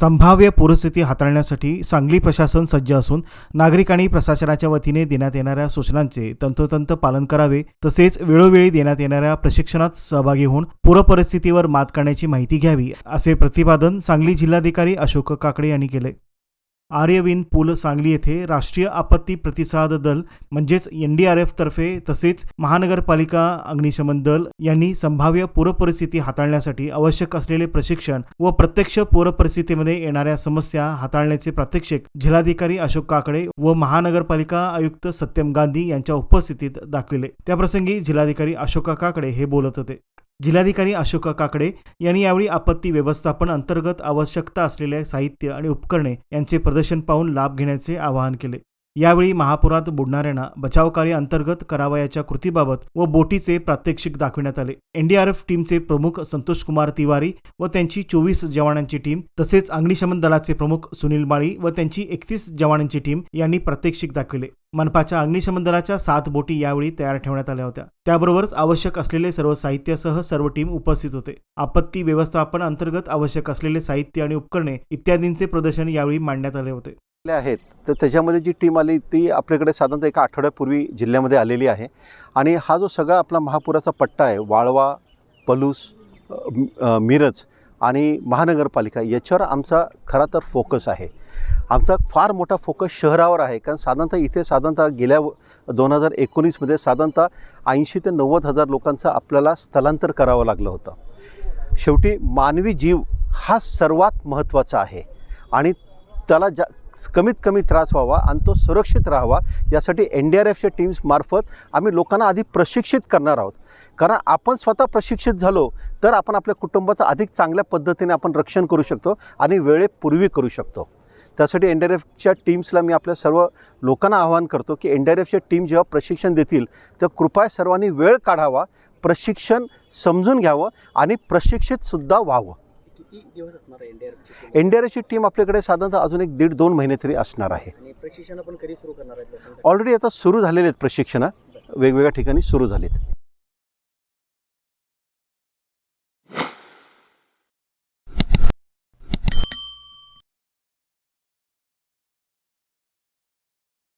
संभाव्य पूरस्थिती हाताळण्यासाठी सांगली प्रशासन सज्ज असून नागरिकांनी प्रशासनाच्या वतीने देण्यात येणाऱ्या सूचनांचे तंतोतंत पालन करावे तसेच वेळोवेळी देण्यात येणाऱ्या प्रशिक्षणात सहभागी होऊन पूरपरिस्थितीवर मात करण्याची माहिती घ्यावी असे प्रतिपादन सांगली जिल्हाधिकारी अशोक काकडे यांनी केले. आर्यविन पूल सांगली येथे राष्ट्रीय आपत्ती प्रतिसाद दल म्हणजेच एन डी आर एफतर्फे तसेच महानगरपालिका अग्निशमन दल यांनी संभाव्य पूरपरिस्थिती हाताळण्यासाठी आवश्यक असलेले प्रशिक्षण व प्रत्यक्ष पूरपरिस्थितीमध्ये येणाऱ्या समस्या हाताळण्याचे प्रात्यक्षिक जिल्हाधिकारी अशोक काकडे व महानगरपालिका आयुक्त सत्यम गांधी यांच्या उपस्थितीत दाखविले. त्याप्रसंगी जिल्हाधिकारी अशोका काकडे हे बोलत होते. जिल्हाधिकारी अशोक काकडे यांनी यावेळी आपत्ती व्यवस्थापन अंतर्गत आवश्यकता असलेले साहित्य आणि उपकरणे यांचे प्रदर्शन पाहून लाभ घेण्याचे आवाहन केले. यावेळी महापुरात बुडणाऱ्यांना बचावकार्य अंतर्गत करावयाच्या कृतीबाबत व बोटीचे प्रात्यक्षिक दाखविण्यात आले. एनडीआरएफ टीमचे प्रमुख संतोष कुमार तिवारी व त्यांची चोवीस जवानांची टीम तसेच अग्निशमन दलाचे प्रमुख सुनील माळी व त्यांची एकतीस जवानांची टीम यांनी प्रात्यक्षिक दाखविले. मनपाच्या अग्निशमन दलाच्या सात बोटी यावेळी तयार ठेवण्यात आल्या होत्या. त्याबरोबरच आवश्यक असलेले सर्व साहित्यासह सर्व टीम उपस्थित होते. आपत्ती व्यवस्थापन अंतर्गत आवश्यक असलेले साहित्य आणि उपकरणे इत्यादींचे प्रदर्शन यावेळी मांडण्यात आले होते. आहेत. तर त्याच्यामध्ये जी टीम आली ती आपल्याकडे साधारणतः एका आठवड्यापूर्वी जिल्ह्यामध्ये आलेली आहे. आणि हा जो सगळा आपला महापुराचा पट्टा आहे वाळवा पलूस मिरज आणि महानगरपालिका याच्यावर आमचा खरा तर फोकस आहे. आमचा फार मोठा फोकस शहरावर आहे. कारण साधारणतः इथे साधारणतः गेल्या दोन हजार एकोणीसमध्ये साधारणतः ऐंशी ते नव्वद हजार लोकांचं आपल्याला स्थलांतर करावं लागलं होतं. शेवटी मानवी जीव हा सर्वात महत्त्वाचा आहे. आणि त्याला जा कमीत कमी त्रास व्हावा आणि तो सुरक्षित राहावा. यासाठी एन डी आर एफच्या टीम्समार्फत आम्ही लोकांना आधी प्रशिक्षित करणार आहोत. कारण आपण स्वतः प्रशिक्षित झालो तर आपण आपल्या कुटुंबाचं अधिक चांगल्या पद्धतीने आपण रक्षण करू शकतो आणि वेळेपूर्वी करू शकतो. त्यासाठी एन डी आर एफच्या टीम्सला मी आपल्या सर्व लोकांना आवाहन करतो की एन डी आर एफच्या टीम जेव्हा प्रशिक्षण देतील तर कृपया सर्वांनी वेळ काढावा प्रशिक्षण समजून घ्यावं आणि प्रशिक्षितसुद्धा व्हावं. किती दिवस असणार आहे एनडीआरएफची टीम आपल्याकडे साधारणतः अजून एक दीड दोन महिने तरी असणार आहे. आणि प्रशिक्षण आपण कधी सुरू करणार आहेत लोकांसाठी? ऑलरेडी आता सुरू झालेले आहेत प्रशिक्षणं. वेगवेगळ्या ठिकाणी सुरू झालीत.